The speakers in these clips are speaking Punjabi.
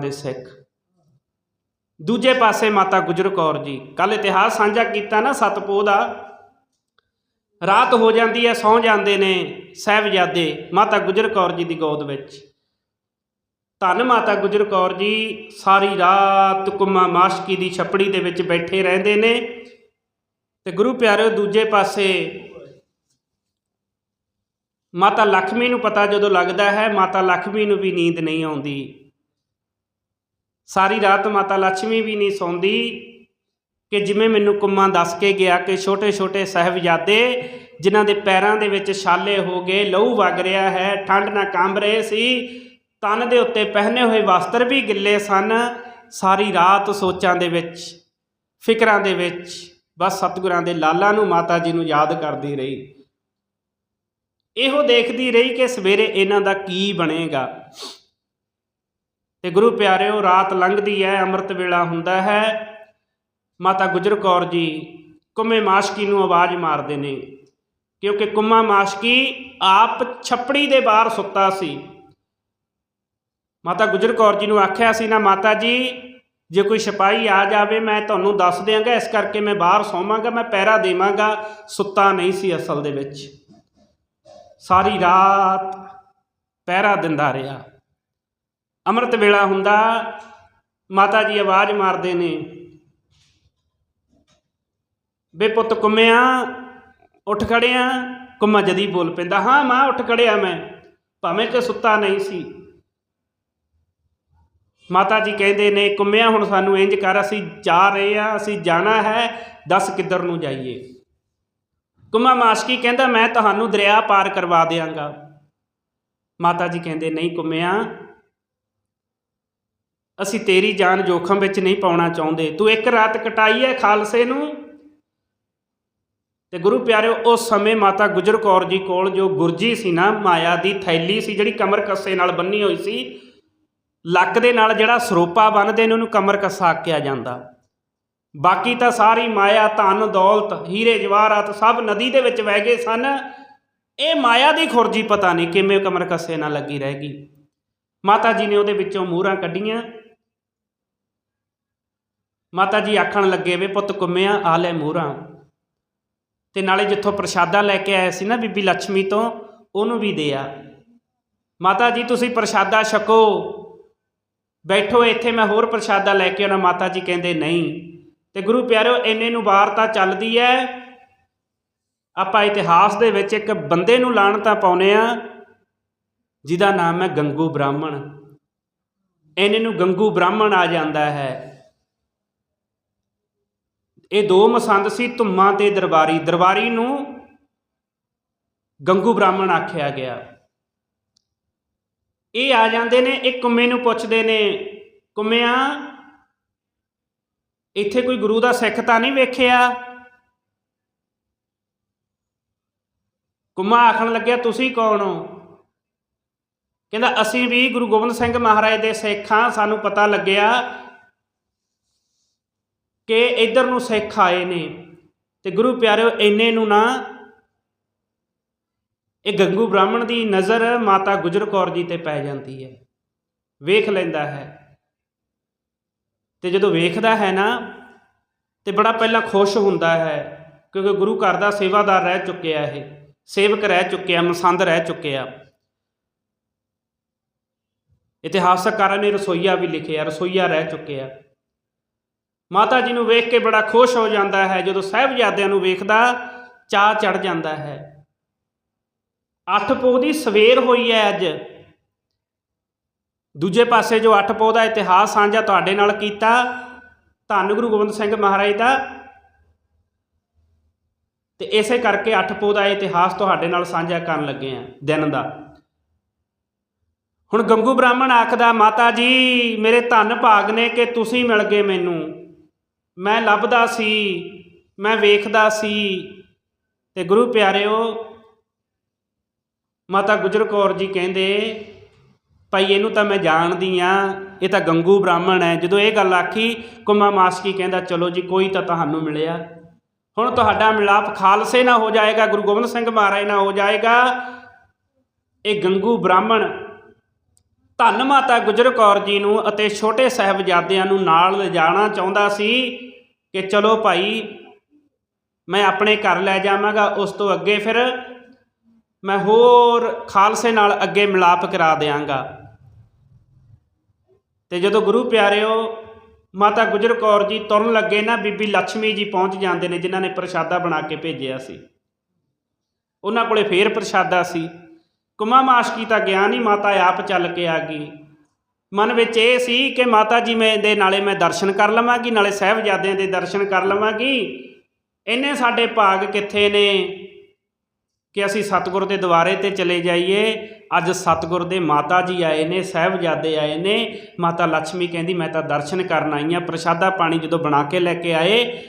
ਦੇ ਸਿੱਖ। ਦੂਜੇ ਪਾਸੇ ਮਾਤਾ ਗੁਜਰ ਕੌਰ ਜੀ ਕੱਲ ਇਤਿਹਾਸ ਸਾਂਝਾ ਕੀਤਾ ਨਾ ਸਤਪੋ ਦਾ। ਰਾਤ ਹੋ ਜਾਂਦੀ ਹੈ, ਸੌ ਜਾਂਦੇ ਨੇ ਸਹਿਬਜ਼ਾਦੇ ਮਾਤਾ ਗੁਜਰ ਕੌਰ ਜੀ ਦੀ ਗੋਦ ਵਿੱਚ। ਧੰਨ ਮਾਤਾ ਗੁਜਰ ਕੌਰ ਜੀ, ਸਾਰੀ ਰਾਤ ਕੁਮਾ ਮਾਸ਼ਕੀ ਦੀ ਛਪੜੀ ਦੇ ਵਿੱਚ ਬੈਠੇ ਰਹਿੰਦੇ ਨੇ। ਤੇ ਗੁਰੂ ਪਿਆਰਿਓ, ਦੂਜੇ ਪਾਸੇ ਮਾਤਾ ਲਖਮੀ ਨੂੰ ਪਤਾ ਜਦੋਂ ਲੱਗਦਾ ਹੈ, ਮਾਤਾ ਲਖਮੀ ਨੂੰ ਵੀ ਨੀਂਦ ਨਹੀਂ ਆਉਂਦੀ। ਸਾਰੀ ਰਾਤ ਮਾਤਾ ਲక్ష్ਮੀ ਵੀ ਨਹੀਂ ਸੌਂਦੀ ਕਿ ਜਿਵੇਂ ਮੈਨੂੰ ਕੁੰਮਾ ਦੱਸ ਕੇ ਗਿਆ ਕਿ ਛੋਟੇ-ਛੋਟੇ ਸਹਿਬਜ਼ਾਦੇ ਜਿਨ੍ਹਾਂ ਦੇ ਪੈਰਾਂ ਦੇ ਵਿੱਚ ਛਾਲੇ ਹੋ ਗਏ, ਲਹੂ ਵਗ ਰਿਹਾ ਹੈ, ਠੰਡ ਨਾਲ ਕੰਬ ਰਹੇ ਸੀ, ਤਨ ਦੇ ਉੱਤੇ ਪਹਿਨੇ ਹੋਏ ਵਸਤਰ ਵੀ ਗਿੱਲੇ ਸਨ, ਸਾਰੀ ਰਾਤ ਸੋਚਾਂ ਦੇ ਵਿੱਚ, ਫਿਕਰਾਂ ਦੇ ਵਿੱਚ, ਬਸ ਸਤਿਗੁਰਾਂ ਦੇ ਲਾਲਾਂ ਨੂੰ ਮਾਤਾ ਜੀ ਨੂੰ ਯਾਦ ਕਰਦੀ ਰਹੀ। ਇਹੋ ਦੇਖਦੀ ਰਹੀ ਕਿ ਸਵੇਰੇ ਇਹਨਾਂ ਦਾ ਕੀ ਬਣੇਗਾ। ਤੇ ਗੁਰੂ ਪਿਆਰਿਓ, ਰਾਤ ਲੰਘਦੀ ਹੈ ਅੰਮ੍ਰਿਤ ਵੇਲਾ ਹੁੰਦਾ ਹੈ। ਮਾਤਾ ਗੁਜਰ ਕੌਰ ਜੀ ਕੁੰਮੇ ਮਾਸ਼ਕੀ ਨੂੰ ਆਵਾਜ਼ ਮਾਰਦੇ ਨੇ, ਕਿਉਂਕਿ ਕੁੰਮਾ ਮਾਸ਼ਕੀ ਆਪ ਛੱਪੜੀ ਦੇ ਬਾਹਰ ਸੁੱਤਾ ਸੀ। ਮਾਤਾ ਗੁਜਰ ਕੌਰ ਜੀ ਨੂੰ ਆਖਿਆ ਸੀ, ਨਾ ਮਾਤਾ ਜੀ, ਜੇ ਕੋਈ ਸਿਪਾਹੀ ਆ ਜਾਵੇ, ਮੈਂ ਤੁਹਾਨੂੰ ਦੱਸ ਦਿਆਂਗਾ, ਇਸ ਕਰਕੇ ਮੈਂ ਬਾਹਰ ਸੌਵਾਂਗਾ, ਮੈਂ ਪਹਿਰਾ ਦੇਵਾਂਗਾ। ਸੁੱਤਾ ਨਹੀਂ ਸੀ ਅਸਲ ਦੇ ਵਿੱਚ। ਸਾਰੀ ਰਾਤ ਪਹਿਰਾ ਦਿੰਦਾ ਰਿਹਾ। ਅੰਮ੍ਰਿਤ ਵੇਲਾ ਹੁੰਦਾ, ਮਾਤਾ ਜੀ ਆਵਾਜ਼ ਮਾਰਦੇ ਨੇ। ਬੇ ਪੁੱਤ ਕੁੰਮਿਆ ਉੱਠ ਖੜਿਆ ਕੁੰਮਾ ਜਦੀ ਬੋਲ ਪੈਂਦਾ, ਹਾਂ ਮਾਂ, ਉੱਠ ਖੜਿਆ ਮੈਂ, ਭਾਵੇਂ ਕਿ ਸੁੱਤਾ ਨਹੀਂ ਸੀ। ਮਾਤਾ ਜੀ ਕਹਿੰਦੇ ਨੇ ਕੁੰਮਿਆ ਹੁਣ ਸਾਨੂੰ ਇੰਜ ਕਰ, ਅਸੀਂ ਜਾ ਰਹੇ ਆ ਅਸੀਂ ਜਾਣਾ ਹੈ, ਦੱਸ ਕਿੱਧਰ ਨੂੰ ਜਾਈਏ? ਕੁੰਮਾ ਮਾਸ਼ਕੀ ਕਹਿੰਦਾ, ਮੈਂ ਤੁਹਾਨੂੰ ਦਰਿਆ ਪਾਰ ਕਰਵਾ ਦਿਆਂਗਾ। ਮਾਤਾ ਜੀ ਕਹਿੰਦੇ, ਨਹੀਂ ਕੁੰਮਿਆ ਅਸੀਂ ਤੇਰੀ ਜਾਨ ਜੋਖਮ ਵਿੱਚ ਨਹੀਂ ਪਾਉਣਾ ਚਾਹੁੰਦੇ। ਤੂੰ ਇੱਕ ਰਾਤ ਕਟਾਈ ਹੈ ਖਾਲਸੇ ਨੂੰ। ਤੇ ਗੁਰੂ ਪਿਆਰਿਓ ਉਸ ਸਮੇਂ ਮਾਤਾ ਗੁਜਰ ਕੌਰ ਜੀ ਕੋਲ ਜੋ ਗੁਰਜੀ ਸੀ ਨਾ, ਮਾਇਆ ਦੀ ਥੈਲੀ ਸੀ, ਜਿਹੜੀ ਕਮਰ ਕੱਸੇ ਨਾਲ ਬੰਨੀ ਹੋਈ ਸੀ, ਲੱਕ ਦੇ ਨਾਲ ਜਿਹੜਾ ਸਰੋਪਾ ਬੰਨਦੇ ਨੇ, ਉਹਨੂੰ ਕਮਰ ਕੱਸਾ ਆਖਿਆ ਜਾਂਦਾ। ਬਾਕੀ ਤਾਂ ਸਾਰੀ ਮਾਇਆ, ਧਨ, ਦੌਲਤ, ਹੀਰੇ, ਜਵਾਹਰਾਤ ਸਭ ਨਦੀ ਦੇ ਵਿੱਚ ਵਹਿ ਗਏ ਸਨ। ਇਹ ਮਾਇਆ ਦੀ ਖੁਰਜੀ ਪਤਾ ਨਹੀਂ ਕਿਵੇਂ ਕਮਰ ਕੱਸੇ ਨਾਲ ਲੱਗੀ ਰਹਿ ਗਈ। ਮਾਤਾ ਜੀ ਨੇ ਉਹਦੇ ਵਿੱਚੋਂ ਮੂਹਰਾਂ ਕੱਢੀਆਂ। ਮਾਤਾ ਜੀ ਆਖਣ ਲੱਗੇ ਵੇ, ਪੁੱਤ ਕੁੰਮਿਆ ਆ ਲੈ ਮੂਹਰਾਂ। ਤੇ ਨਾਲੇ ਜਿੱਥੋਂ ਪ੍ਰਸ਼ਾਦਾ ਲੈ ਕੇ ਆਇਆ ਸੀ ਨਾ ਬੀਬੀ ਲక్ష్ਮੀ ਤੋਂ, ਉਹਨੂੰ ਵੀ ਦੇ ਆ। ਮਾਤਾ ਜੀ, ਤੁਸੀਂ ਪ੍ਰਸ਼ਾਦਾ ਛਕੋ। ਬੈਠੋ ਇੱਥੇ, ਮੈਂ ਹੋਰ ਪ੍ਰਸ਼ਾਦਾ ਲੈ ਕੇ ਆਉਣਾ। ਮਾਤਾ ਜੀ ਕਹਿੰਦੇ, ਨਹੀਂ। ਤੇ ਗੁਰੂ ਪਿਆਰਿਓ, ਇੰਨੇ ਨੂੰ ਵਾਰ ਤਾਂ ਚੱਲਦੀ ਹੈ ਆਪਾਂ ਇਤਿਹਾਸ ਦੇ ਵਿੱਚ ਇੱਕ ਬੰਦੇ ਨੂੰ ਲਾਣਤਾ ਪਾਉਨੇ ਆ, ਜਿਹਦਾ ਨਾਮ ਹੈ ਗੰਗੂ ਬ੍ਰਾਹਮਣ। ਇਹਨੇ ਨੂੰ ਗੰਗੂ ਬ੍ਰਾਹਮਣ ਆ ਜਾਂਦਾ ਹੈ। ਇਹ ਦੋ ਮਸੰਦ ਸੀ ਧੁੰਮਾਂ ਤੇ ਦਰਬਾਰੀ। ਦਰਬਾਰੀ ਨੂੰ ਗੰਗੂ ਬ੍ਰਾਹਮਣ ਆਖਿਆ ਗਿਆ। ਇਹ ਆ ਜਾਂਦੇ ਨੇ, ਇਹ ਕੁੰਮੇ ਨੂੰ ਪੁੱਛਦੇ ਨੇ, ਕੁੰਮਿਆ, ਇੱਥੇ ਕੋਈ ਗੁਰੂ ਦਾ ਸਿੱਖ ਤਾਂ ਨਹੀਂ ਵੇਖਿਆ? ਕੁੰਮਾ ਆਖਣ ਲੱਗਿਆ, ਤੁਸੀਂ ਕੌਣ ਹੋ? ਕਹਿੰਦਾ, ਅਸੀਂ ਵੀ ਗੁਰੂ ਗੋਬਿੰਦ ਸਿੰਘ ਮਹਾਰਾਜ ਦੇ ਸਿੱਖ ਹਾਂ, ਸਾਨੂੰ ਪਤਾ ਲੱਗਿਆ ਕਿ ਇੱਧਰ ਨੂੰ ਸਿੱਖ ਆਏ ਨੇ। ਤੇ ਗੁਰੂ ਪਿਆਰਿਓ, ਇੰਨੇ ਨੂੰ ਨਾ ਇਹ ਗੰਗੂ ਬ੍ਰਾਹਮਣ ਦੀ ਨਜ਼ਰ ਮਾਤਾ ਗੁਜਰ ਕੌਰ ਜੀ ਤੇ ਪੈ ਜਾਂਦੀ ਹੈ। ਵੇਖ ਲੈਂਦਾ ਹੈ। ਤੇ ਜਦੋਂ ਵੇਖਦਾ ਹੈ ਨਾ, ਤੇ ਬੜਾ ਪਹਿਲਾਂ ਖੁਸ਼ ਹੁੰਦਾ ਹੈ, ਕਿਉਂਕਿ ਗੁਰੂ ਘਰ ਦਾ ਸੇਵਾਦਾਰ ਰਹਿ ਚੁੱਕਿਆ ਇਹ। ਸੇਵਕ ਰਹਿ ਚੁੱਕਿਆ, ਮਸੰਦ ਰਹਿ ਚੁੱਕਿਆ। ਇਤਿਹਾਸਕਾਰਾਂ ਨੇ ਰਸੋਈਆ ਵੀ ਲਿਖਿਆ, ਰਸੋਈਆ ਰਹਿ ਚੁੱਕਿਆ। ਮਾਤਾ ਜੀ ਨੂੰ ਵੇਖ ਕੇ ਬੜਾ ਖੁਸ਼ ਹੋ ਜਾਂਦਾ ਹੈ। ਜਦੋਂ ਸਹਿਬਜ਼ਾਦਿਆਂ ਨੂੰ ਵੇਖਦਾ ਚਾਹ ਚੜ ਜਾਂਦਾ ਹੈ। ਅੱਠ ਪੋ ਦੀ ਸਵੇਰ ਹੋਈ ਹੈ ਅੱਜ। ਦੂਜੇ ਪਾਸੇ ਜੋ ਅੱਠ ਪੋਹ ਦਾ ਇਤਿਹਾਸ ਸਾਂਝਾ ਤੁਹਾਡੇ ਨਾਲ ਕੀਤਾ, ਧੰਨ ਗੁਰੂ ਗੋਬਿੰਦ ਸਿੰਘ ਮਹਾਰਾਜ ਦਾ। ਤੇ ਇਸੇ ਕਰਕੇ ਅੱਠ ਪੋਹ ਦਾ ਇਤਿਹਾਸ ਤੁਹਾਡੇ ਨਾਲ ਸਾਂਝਾ ਕਰਨ ਲੱਗੇ ਆ ਦਿਨ ਦਾ। ਹੁਣ ਗੰਗੂ ਬ੍ਰਾਹਮਣ ਆਖਦਾ, ਮਾਤਾ ਜੀ, ਮੇਰੇ ਧੰਨ ਭਾਗ ਨੇ ਕਿ ਤੁਸੀਂ ਮਿਲ ਗਏ ਮੈਨੂੰ। ਮੈਂ ਲੱਭਦਾ ਸੀ, ਮੈਂ ਵੇਖਦਾ ਸੀ। ਤੇ ਗੁਰੂ ਪਿਆਰਿਓ, ਮਾਤਾ ਗੁਜਰ ਕੌਰ ਜੀ ਕਹਿੰਦੇ, ਭਾਈ, ਇਹਨੂੰ ਤਾਂ ਮੈਂ ਜਾਣਦੀ ਆ, ਇਹ ਤਾਂ ਗੰਗੂ ਬ੍ਰਾਹਮਣ ਹੈ। ਜਦੋਂ ਇਹ ਗੱਲ ਆਖੀ, ਕੁਮਾ ਮਾਸਕੀ ਕਹਿੰਦਾ, ਚਲੋ ਜੀ, ਕੋਈ ਤਾਂ ਤੁਹਾਨੂੰ ਮਿਲਿਆ। ਹੁਣ ਤੁਹਾਡਾ ਮਿਲਾਪ ਖਾਲਸੇ ਨਾਲ ਹੋ ਜਾਏਗਾ, ਗੁਰੂ ਗੋਬਿੰਦ ਸਿੰਘ ਮਹਾਰਾਜ ਨਾਲ ਹੋ ਜਾਏਗਾ। ਇਹ ਗੰਗੂ ਬ੍ਰਾਹਮਣ ਧੰਨ ਮਾਤਾ ਗੁਜਰ ਕੌਰ ਜੀ ਨੂੰ ਅਤੇ ਛੋਟੇ ਸਾਹਿਬਜ਼ਾਦਿਆਂ ਨੂੰ ਨਾਲ ਲਿਜਾਣਾ ਚਾਹੁੰਦਾ ਸੀ ਕਿ ਚਲੋ ਭਾਈ, ਮੈਂ ਆਪਣੇ ਘਰ ਲੈ ਜਾਵਾਂਗਾ, ਉਸ ਤੋਂ ਅੱਗੇ ਫਿਰ ਮੈਂ ਹੋਰ ਖਾਲਸੇ ਨਾਲ ਅੱਗੇ ਮਿਲਾਪ ਕਰਾ ਦਿਆਂਗਾ। ਤੇ ਜਦੋਂ ਗੁਰੂ ਪਿਆਰਿਓ, ਮਾਤਾ ਗੁਜਰ ਕੌਰ ਜੀ ਤੁਰਨ ਲੱਗੇ ਨਾ, ਬੀਬੀ ਲక్ష్ਮੀ ਜੀ ਪਹੁੰਚ ਜਾਂਦੇ ਨੇ, ਜਿਨ੍ਹਾਂ ਨੇ ਪ੍ਰਸ਼ਾਦਾ ਬਣਾ ਕੇ ਭੇਜਿਆ ਸੀ। ਉਹਨਾਂ ਕੋਲੇ ਫੇਰ ਪ੍ਰਸ਼ਾਦਾ ਸੀ। ਕੁਮਾ ਮਾਸ਼ਕੀ ਤਾਂ ਗਿਆ ਨਹੀਂ ਮਾਤਾ ਆਪ ਚੱਲ ਕੇ ਆ ਗਈ। ਮਨ ਵਿੱਚ ਇਹ ਸੀ ਕਿ ਮਾਤਾ ਜੀ ਮੈਂ ਦੇ ਨਾਲੇ ਮੈਂ ਦਰਸ਼ਨ ਕਰ ਲਵਾਂਗੀ, ਨਾਲੇ ਸਾਹਿਬਜ਼ਾਦਿਆਂ ਦੇ ਦਰਸ਼ਨ ਕਰ ਲਵਾਂਗੀ। ਇੰਨੇ ਸਾਡੇ ਭਾਗ ਕਿੱਥੇ ਨੇ ਕਿ ਅਸੀਂ ਸਤਿਗੁਰ ਦੇ ਦੁਆਰੇ ਤੇ ਚਲੇ ਜਾਈਏ। ਅੱਜ ਸਤਿਗੁਰ ਦੇ ਮਾਤਾ ਜੀ ਆਏ ਨੇ, ਸਾਹਿਬਜ਼ਾਦੇ ਆਏ ਨੇ। ਮਾਤਾ ਲక్ష్ਮੀ ਕਹਿੰਦੀ, ਮੈਂ ਤਾਂ ਦਰਸ਼ਨ ਕਰਨ ਆਈ ਆ, ਪ੍ਰਸ਼ਾਦਾ ਪਾਣੀ ਜਦੋਂ ਬਣਾ ਕੇ ਲੈ ਕੇ ਆਏ,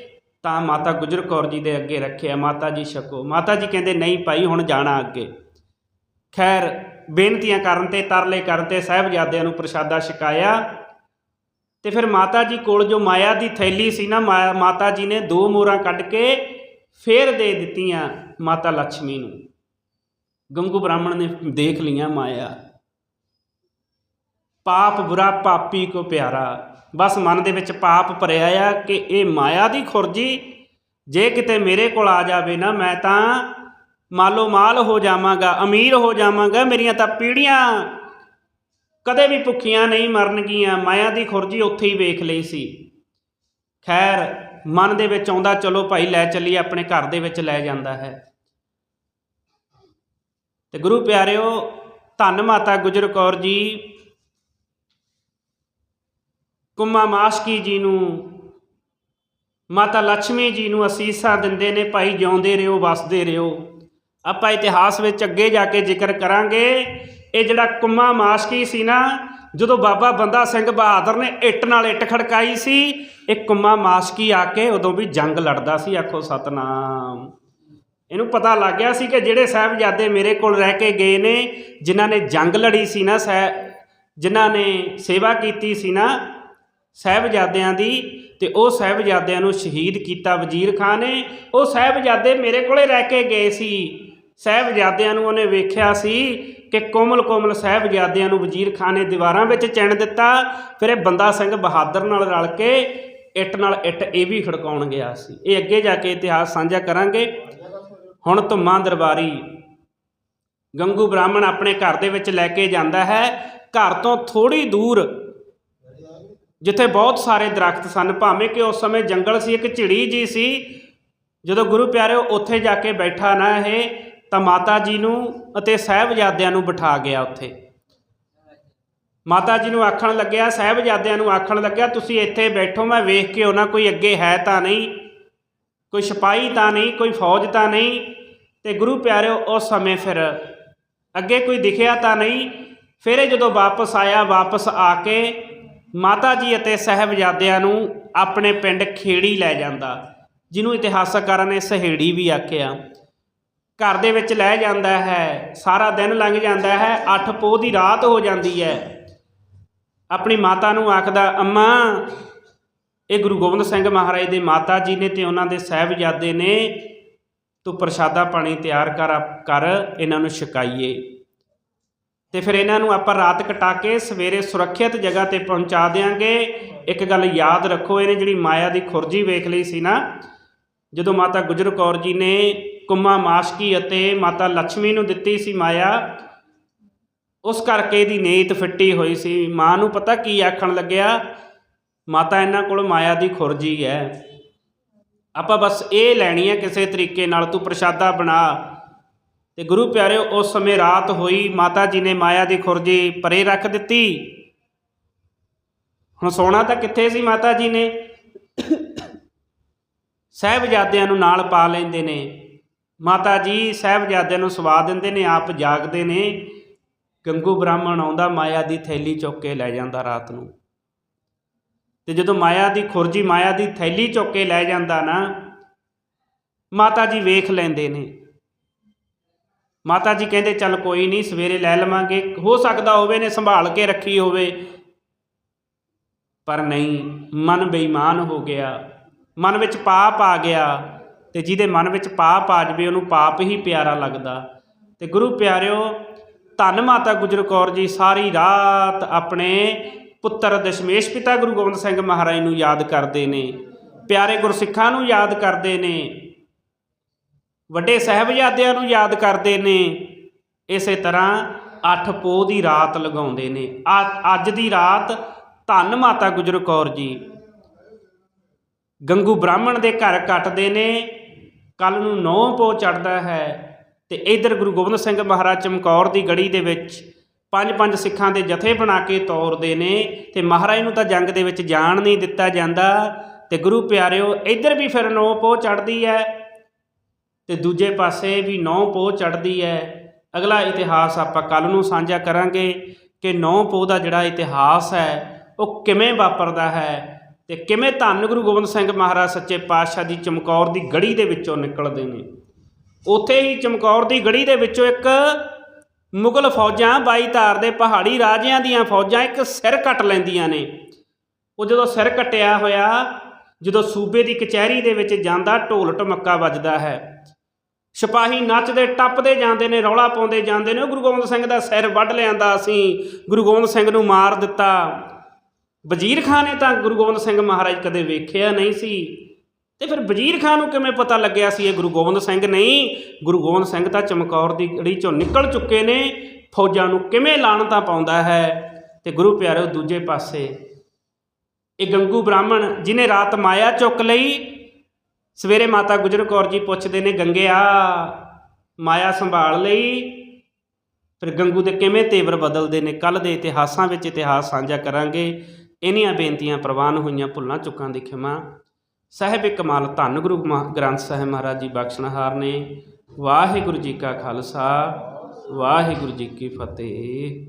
ਤਾਂ ਮਾਤਾ ਗੁਜਰ ਕੌਰ ਜੀ ਦੇ ਅੱਗੇ ਰੱਖਿਆ। ਮਾਤਾ ਜੀ ਛਕੋ। ਮਾਤਾ ਜੀ ਕਹਿੰਦੇ, ਨਹੀਂ ਭਾਈ, ਹੁਣ ਜਾਣਾ ਅੱਗੇ। ਖੈਰ, ਬੇਨਤੀਆਂ ਕਰਨ ਤੇ, ਤਰਲੇ ਕਰਨ ਤੇ ਸਾਹਿਬਜ਼ਾਦਿਆਂ ਨੂੰ ਪ੍ਰਸ਼ਾਦਾ ਛਕਾਇਆ। ਤੇ ਫਿਰ ਮਾਤਾ ਜੀ ਕੋਲ ਜੋ ਮਾਇਆ ਦੀ ਥੈਲੀ ਸੀ ਨਾ, ਮਾਇਆ- ਮਾਤਾ ਜੀ ਨੇ ਦੋ ਮੋਹਰਾਂ ਕੱਢ ਕੇ ਫੇਰ ਦੇ ਦਿੱਤੀਆਂ ਮਾਤਾ ਲక్ష్ਮੀ ਨੂੰ। ਗੰਗੂ ਬ੍ਰਾਹਮਣ ਨੇ ਦੇਖ ਲੀਆਂ ਮਾਇਆ। ਪਾਪ ਬੁਰਾ ਪਾਪੀ ਕੋ ਪਿਆਰਾ। ਬਸ ਮਨ ਦੇ ਵਿੱਚ ਪਾਪ ਭਰਿਆ ਆ ਕਿ ਇਹ ਮਾਇਆ ਦੀ ਖੁਰਜੀ ਜੇ ਕਿਤੇ ਮੇਰੇ ਕੋਲ ਆ ਜਾਵੇ ਨਾ, ਮੈਂ ਤਾਂ ਮਾਲੋ ਮਾਲ ਹੋ ਜਾਵਾਂਗਾ, ਅਮੀਰ ਹੋ ਜਾਵਾਂਗਾ, ਮੇਰੀਆਂ ਤਾਂ ਪੀੜੀਆਂ ਕਦੇ ਵੀ ਭੁੱਖੀਆਂ ਨਹੀਂ ਮਰਨਗੀਆਂ, ਮਾਇਆ ਦੀ ਖੁਰਜੀ ਉੱਥੇ ਹੀ ਵੇਖ ਲਈ ਸੀ। ਖੈਰ, ਮਨ ਦੇ ਵਿੱਚ ਆਉਂਦਾ, ਚਲੋ ਭਾਈ, ਲੈ ਚੱਲੀਏ, ਆਪਣੇ ਘਰ ਦੇ ਵਿੱਚ ਲੈ ਜਾਂਦਾ ਹੈ। ਤੇ ਗੁਰੂ ਪਿਆਰਿਓ, ਧੰਨ ਮਾਤਾ ਗੁਜਰ ਕੌਰ ਜੀ, ਕੁਮਾ ਮਾਸ਼ਕੀ ਜੀ ਨੂੰ, ਮਾਤਾ ਲక్ష్ਮੀ ਜੀ ਨੂੰ ਅਸੀਸਾਂ ਦਿੰਦੇ ਨੇ, ਭਾਈ, ਜਿਉਂਦੇ ਰਹੋ, ਵਸਦੇ ਰਹੋ। ਆਪਾਂ ਇਤਿਹਾਸ ਵਿੱਚ ਅੱਗੇ ਜਾ ਕੇ ਜ਼ਿਕਰ ਕਰਾਂਗੇ। ਇਹ ਜਿਹੜਾ ਕੁੰਮਾ ਮਾਸ਼ਕੀ ਸੀ ਨਾ, ਜਦੋਂ ਬਾਬਾ ਬੰਦਾ ਸਿੰਘ ਬਹਾਦਰ ਨੇ ਇੱਟ ਨਾਲ ਇੱਟ ਖੜਕਾਈ ਸੀ, ਇਹ ਕੁੰਮਾ ਮਾਸ਼ਕੀ ਆ ਕੇ ਉਦੋਂ ਵੀ ਜੰਗ ਲੜਦਾ ਸੀ, ਆਖੋ ਸਤਨਾਮ। ਇਹਨੂੰ ਪਤਾ ਲੱਗ ਗਿਆ ਸੀ ਕਿ ਜਿਹੜੇ ਸਾਹਿਬਜ਼ਾਦੇ ਮੇਰੇ ਕੋਲ ਰਹਿ ਕੇ ਗਏ ਨੇ, ਜਿਨ੍ਹਾਂ ਨੇ ਜੰਗ ਲੜੀ ਸੀ ਨਾ ਸਹਿ ਜਿਨ੍ਹਾਂ ਨੇ ਸੇਵਾ ਕੀਤੀ ਸੀ ਨਾ ਸਾਹਿਬਜ਼ਾਦਿਆਂ ਦੀ, ਤੇ ਉਹ ਸਾਹਿਬਜ਼ਾਦਿਆਂ ਨੂੰ ਸ਼ਹੀਦ ਕੀਤਾ ਵਜ਼ੀਰ ਖਾਨ ਨੇ। ਉਹ ਸਾਹਿਬਜ਼ਾਦੇ ਮੇਰੇ ਕੋਲੇ ਰਹਿ ਕੇ ਗਏ ਸੀ। ਸਾਹਿਬਜ਼ਾਦਿਆਂ ਨੂੰ ਉਹਨੇ ਵੇਖਿਆ ਸੀ ਕਿ ਕੋਮਲ ਕੋਮਲ ਸਾਹਿਬਜ਼ਾਦਿਆਂ ਨੂੰ ਵਜ਼ੀਰ ਖਾਨ ਨੇ ਦੀਵਾਰਾਂ ਵਿੱਚ ਚਿਣ ਦਿੱਤਾ, ਫਿਰ ਇਹ ਬੰਦਾ ਸਿੰਘ ਬਹਾਦਰ ਨਾਲ ਰਲ ਕੇ ਇੱਟ ਨਾਲ ਇੱਟ ਇਹ ਵੀ ਖੜਕਾਉਣ ਗਿਆ ਸੀ। ਇਹ ਅੱਗੇ ਜਾ ਕੇ ਇਤਿਹਾਸ ਸਾਂਝਾ ਕਰਾਂਗੇ। ਹੁਣ ਧੁੰਮਾਂ ਦਰਬਾਰੀ, ਗੰਗੂ ਬ੍ਰਾਹਮਣ ਆਪਣੇ ਘਰ ਦੇ ਵਿੱਚ ਲੈ ਕੇ ਜਾਂਦਾ ਹੈ। ਘਰ ਤੋਂ ਥੋੜੀ ਦੂਰ, ਜਿੱਥੇ ਬਹੁਤ ਸਾਰੇ ਦਰਖਤ ਸਨ, ਭਾਵੇਂ ਕਿ ਉਸ ਸਮੇਂ ਜੰਗਲ ਸੀ, ਇੱਕ ਝਿੜੀ ਜੀ ਸੀ। ਜਦੋਂ ਗੁਰੂ ਪਿਆਰਿਓ ਉੱਥੇ ਜਾ ਕੇ ਬੈਠਾ ਨਾ ਇਹ ਤਾਂ ਮਾਤਾ ਜੀ ਨੂੰ ਅਤੇ ਸਾਹਿਬਜ਼ਾਦਿਆਂ ਨੂੰ ਬਿਠਾ ਗਿਆ ਉੱਥੇ। ਮਾਤਾ ਜੀ ਨੂੰ ਆਖਣ ਲੱਗਿਆ, ਸਾਹਿਬਜ਼ਾਦਿਆਂ ਨੂੰ ਆਖਣ ਲੱਗਿਆ, ਤੁਸੀਂ ਇੱਥੇ ਬੈਠੋ, ਮੈਂ ਵੇਖ ਕੇ ਉਹਨਾਂ ਕੋਈ ਅੱਗੇ ਹੈ ਤਾਂ ਨਹੀਂ, ਕੋਈ ਸਿਪਾਹੀ ਤਾਂ ਨਹੀਂ, ਕੋਈ ਫੌਜ ਤਾਂ ਨਹੀਂ, ਤੇ ਗੁਰੂ ਪਿਆਰਿਓ ਉਸ ਸਮੇਂ ਫਿਰ ਅੱਗੇ ਕੋਈ ਦਿਖਿਆ ਤਾਂ ਨਹੀਂ। ਫਿਰ ਜਦੋਂ ਵਾਪਸ ਆਇਆ, ਵਾਪਸ ਆ ਕੇ ਮਾਤਾ ਜੀ ਅਤੇ ਸਾਹਿਬਜ਼ਾਦਿਆਂ ਨੂੰ ਆਪਣੇ ਪਿੰਡ ਖੇੜੀ ਲੈ ਜਾਂਦਾ, ਜਿਹਨੂੰ ਇਤਿਹਾਸਕਾਰਾਂ ਨੇ ਸਹੇੜੀ ਵੀ ਆਖਿਆ। ਘਰ ਦੇ ਵਿੱਚ ਲੈ ਜਾਂਦਾ ਹੈ, ਸਾਰਾ ਦਿਨ ਲੰਘ ਜਾਂਦਾ ਹੈ 8 ਪੋਹ ਦੀ ਰਾਤ ਹੋ ਜਾਂਦੀ ਹੈ। ਆਪਣੀ ਮਾਤਾ ਨੂੰ ਆਖਦਾ, ਅੰਮਾ, ਇਹ ਗੁਰੂ ਗੋਬਿੰਦ ਸਿੰਘ ਮਹਾਰਾਜ ਦੇ ਮਾਤਾ ਜੀ ਨੇ ਤੇ ਉਹਨਾਂ ਦੇ ਸਾਹਿਬਜ਼ਾਦੇ ਨੇ, ਤੂੰ ਪ੍ਰਸ਼ਾਦਾ ਪਾਣੀ ਤਿਆਰ ਕਰ ਕਰ, ਇਹਨਾਂ ਨੂੰ ਛਕਾਈਏ। ਤੇ ਫਿਰ ਇਹਨਾਂ ਨੂੰ ਆਪਾਂ ਰਾਤ ਕਟਾ ਕੇ ਸਵੇਰੇ ਸੁਰੱਖਿਅਤ ਜਗ੍ਹਾ ਤੇ ਪਹੁੰਚਾ ਦੇਾਂਗੇ ਇੱਕ ਗੱਲ ਯਾਦ ਰੱਖੋ, ਇਹਨੇ ਜਿਹੜੀ ਮਾਇਆ ਦੀ ਖੁਰਜੀ ਵੇਖ ਲਈ ਸੀ ਨਾ, ਜਦੋਂ ਮਾਤਾ ਗੁਜਰ ਕੌਰ ਜੀ ਨੇ ਕੁੰਮਾ ਮਾਸ਼ਕੀ ਅਤੇ ਮਾਤਾ ਲక్ష్ਮੀ ਨੂੰ ਦਿੱਤੀ ਸੀ ਮਾਇਆ। ਉਸ ਕਰਕੇ ਇਹਦੀ ਨੀਤ ਫਿੱਟੀ ਹੋਈ ਸੀ। ਮਾਂ ਨੂੰ ਪਤਾ ਕੀ ਆਖਣ ਲੱਗਿਆ, ਮਾਤਾ ਇਹਨਾਂ ਕੋਲ ਮਾਇਆ ਦੀ ਖੁਰਜੀ ਹੈ। ਆਪਾਂ ਬਸ ਇਹ ਲੈਣੀ ਹੈ ਕਿਸੇ ਤਰੀਕੇ ਨਾਲ, ਤੂੰ ਪ੍ਰਸ਼ਾਦਾ ਬਣਾ। ਤੇ ਗੁਰੂ ਪਿਆਰਿਓ, ਉਸ ਸਮੇਂ ਰਾਤ ਹੋਈ, ਮਾਤਾ ਜੀ ਨੇ ਮਾਇਆ ਦੀ ਖੁਰਜੀ ਪਰੇ ਰੱਖ ਦਿੱਤੀ। ਹੁਣ ਸੋਣਾ ਤਾਂ ਕਿੱਥੇ ਸੀ ਮਾਤਾ ਜੀ ਨੇ? ਸਾਹਿਬਜ਼ਾਦਿਆਂ ਨੂੰ ਨਾਲ ਪਾ ਲੈਂਦੇ ਨੇ। ਮਾਤਾ ਜੀ, ਸਾਹਿਬਜ਼ਾਦਿਆਂ ਨੂੰ ਸਵਾ ਦਿੰਦੇ ਨੇ, ਆਪ ਜਾਗਦੇ ਨੇ। ਗੰਗੂ ਬ੍ਰਾਹਮਣ ਆਉਂਦਾ, ਮਾਇਆ ਦੀ ਥੈਲੀ ਚੁੱਕ ਕੇ ਲੈ ਜਾਂਦਾ ਰਾਤ ਨੂੰ। ਤੇ ਜਦੋਂ ਮਾਇਆ ਦੀ ਖੁਰਜੀ, ਮਾਇਆ ਦੀ ਥੈਲੀ ਚੁੱਕ ਕੇ ਲੈ ਜਾਂਦਾ ਨਾ, ਮਾਤਾ ਜੀ ਵੇਖ ਲੈਂਦੇ ਨੇ। ਮਾਤਾ ਜੀ ਕਹਿੰਦੇ, ਚੱਲ ਕੋਈ ਨਹੀਂ, ਸਵੇਰੇ ਲੈ ਲਵਾਂਗੇ। ਹੋ ਸਕਦਾ ਹੋਵੇ ਨੇ ਸੰਭਾਲ ਕੇ ਰੱਖੀ ਹੋਵੇ। ਪਰ ਨਹੀਂ, ਮਨ ਬੇਈਮਾਨ ਹੋ ਗਿਆ। ਮਨ ਵਿੱਚ ਪਾਪ ਆ ਗਿਆ। ਤੇ ਜਿਹਦੇ ਮਨ ਵਿੱਚ ਪਾਪ ਆ ਜਵੇ, ਉਹਨੂੰ ਪਾਪ ਹੀ ਪਿਆਰਾ ਲੱਗਦਾ। ਤੇ ਗੁਰੂ ਪਿਆਰਿਓ, ਧੰਨ ਮਾਤਾ ਗੁਜਰ ਕੌਰ ਜੀ ਸਾਰੀ ਰਾਤ ਆਪਣੇ ਪੁੱਤਰ ਦਸ਼ਮੇਸ਼ ਪਿਤਾ ਗੁਰੂ ਗੋਬਿੰਦ ਸਿੰਘ ਮਹਾਰਾਜ ਨੂੰ ਯਾਦ ਕਰਦੇ ਨੇ, ਪਿਆਰੇ ਗੁਰਸਿੱਖਾਂ ਨੂੰ ਯਾਦ ਕਰਦੇ ਨੇ, ਵੱਡੇ ਸਾਹਿਬਜ਼ਾਦਿਆਂ ਨੂੰ ਯਾਦ ਕਰਦੇ ਨੇ, ਇਸੇ ਤਰ੍ਹਾਂ ਅੱਠ ਪੋਹ ਦੀ ਰਾਤ ਲਗਾਉਂਦੇ ਨੇ। ਆ- ਅੱਜ ਦੀ ਰਾਤ ਧੰਨ ਮਾਤਾ ਗੁਜਰ ਕੌਰ ਜੀ ਗੰਗੂ ਬ੍ਰਾਹਮਣ ਦੇ ਘਰ ਕੱਟਦੇ ਨੇ ਕੱਲ ਨੂੰ ਨੌ ਪੋ ਚੜਦਾ ਹੈ ਤੇ ਇਧਰ ਗੁਰੂ ਗੋਬਿੰਦ ਸਿੰਘ ਮਹਾਰਾਜ ਚਮਕੌਰ ਦੀ ਗੜੀ ਦੇ ਵਿੱਚ ਪੰਜ ਪੰਜ ਸਿੱਖਾਂ ਦੇ ਜਥੇ ਬਣਾ ਕੇ ਤੋਰਦੇ ਨੇ ਤੇ ਮਹਾਰਾਜ ਨੂੰ ਤਾਂ ਜੰਗ ਦੇ ਵਿੱਚ ਜਾਣ ਨਹੀਂ ਦਿੱਤਾ ਜਾਂਦਾ ਤੇ ਗੁਰੂ ਪਿਆਰਿਓ, ਇਧਰ ਵੀ ਫਿਰ ਨੌ ਪੋ ਚੜਦੀ ਹੈ ਤੇ ਦੂਜੇ ਪਾਸੇ ਵੀ ਨੌ ਪੋ ਚੜਦੀ ਹੈ। ਅਗਲਾ ਇਤਿਹਾਸ ਆਪਾਂ ਕੱਲ ਨੂੰ ਸਾਂਝਾ ਕਰਾਂਗੇ ਕਿ ਨੌ ਪੋ ਦਾ ਜਿਹੜਾ ਇਤਿਹਾਸ ਹੈ, ਉਹ ਕਿਵੇਂ ਵਾਪਰਦਾ ਹੈ ਤੇ ਕਿਵੇਂ ਧੰਨ ਗੁਰੂ ਗੋਬਿੰਦ ਸਿੰਘ ਮਹਾਰਾਜ ਸੱਚੇ ਪਾਤਸ਼ਾਹ ਦੀ ਚਮਕੌਰ ਦੀ ਗੜੀ ਦੇ ਵਿੱਚੋਂ ਨਿਕਲਦੇ ਨੇ? ਉੱਥੇ ਹੀ ਚਮਕੌਰ ਦੀ ਗੜੀ ਦੇ ਵਿੱਚੋਂ ਇੱਕ ਮੁਗਲ ਫੌਜਾਂ ਬਾਈ ਧਾਰ ਦੇ ਪਹਾੜੀ ਰਾਜਿਆਂ ਦੀਆਂ ਫੌਜਾਂ ਇੱਕ ਸਿਰ ਕੱਟ ਲੈਂਦੀਆਂ ਨੇ। ਉਹ ਜਦੋਂ ਸਿਰ ਕੱਟਿਆ ਹੋਇਆ, ਜਦੋਂ ਸੂਬੇ ਦੀ ਕਚਹਿਰੀ ਦੇ ਵਿੱਚ ਜਾਂਦਾ, ਢੋਲ ਢਮੱਕਾ ਵੱਜਦਾ ਹੈ। ਸਿਪਾਹੀ ਨੱਚਦੇ ਟੱਪਦੇ ਜਾਂਦੇ ਨੇ, ਰੌਲਾ ਪਾਉਂਦੇ ਜਾਂਦੇ ਨੇ। ਉਹ ਗੁਰੂ ਗੋਬਿੰਦ ਸਿੰਘ ਦਾ ਸਿਰ ਵੱਢ ਲਿਆਂਦਾ ਅਸੀਂ ਗੁਰੂ ਗੋਬਿੰਦ ਸਿੰਘ ਨੂੰ ਮਾਰ ਦਿੱਤਾ। ਵਜ਼ੀਰ ਖਾਨ ਨੇ ਤਾਂ ਗੁਰੂ ਗੋਬਿੰਦ ਸਿੰਘ ਮਹਾਰਾਜ ਕਦੇ ਵੇਖਿਆ ਨਹੀਂ ਸੀ। ਤੇ ਫਿਰ ਵਜ਼ੀਰ ਖਾਨ ਨੂੰ ਕਿਵੇਂ ਪਤਾ ਲੱਗਿਆ ਸੀ ਇਹ ਗੁਰੂ ਗੋਬਿੰਦ ਸਿੰਘ ਨਹੀਂ? ਗੁਰੂ ਗੋਬਿੰਦ ਸਿੰਘ ਤਾਂ ਚਮਕੌਰ ਦੀ ਗੜੀ ਚੋਂ ਨਿਕਲ ਚੁੱਕੇ ਨੇ। ਫੌਜਾਂ ਨੂੰ ਕਿਵੇਂ ਲਾਣਤਾ ਪਾਉਂਦਾ ਹੈ? ਤੇ ਗੁਰੂ ਪਿਆਰਿਓ, ਦੂਜੇ ਪਾਸੇ ਇਹ ਗੰਗੂ ਬ੍ਰਾਹਮਣ ਜਿਨੇ ਰਾਤ ਮਾਇਆ ਚੁੱਕ ਲਈ, ਸਵੇਰੇ ਮਾਤਾ ਗੁਜਰ ਕੌਰ ਜੀ ਪੁੱਛਦੇ ਨੇ ਗੰਗਿਆ ਮਾਇਆ ਸੰਭਾਲ ਲਈ? ਫਿਰ ਗੰਗੂ ਦੇ ਕਿਵੇਂ ਤੇਵਰ ਬਦਲਦੇ ਨੇ? ਕੱਲ ਦੇ ਇਤਿਹਾਸਾਂ ਵਿੱਚ ਇਤਿਹਾਸ ਸਾਂਝਾ ਕਰਾਂਗੇ। ਇਨੀਆਂ ਬੇਨਤੀਆਂ ਪ੍ਰਵਾਨ ਹੋਈਆਂ ਭੁੱਲਾਂ ਚੁੱਕਾਂ ਦੀ ਖਿਮਾ। ਸਾਹਿਬ ਕਮਾਲ ਧੰਨ ਗੁਰੂ ਮਹਾ- ਗ੍ਰੰਥ ਸਾਹਿਬ ਮਹਾਰਾਜ ਜੀ ਬਖਸ਼ਣਹਾਰ ਨੇ। ਵਾਹਿਗੁਰੂ ਜੀ ਕਾ ਖਾਲਸਾ, ਵਾਹਿਗੁਰੂ ਜੀ ਕੀ ਫਤਿਹ।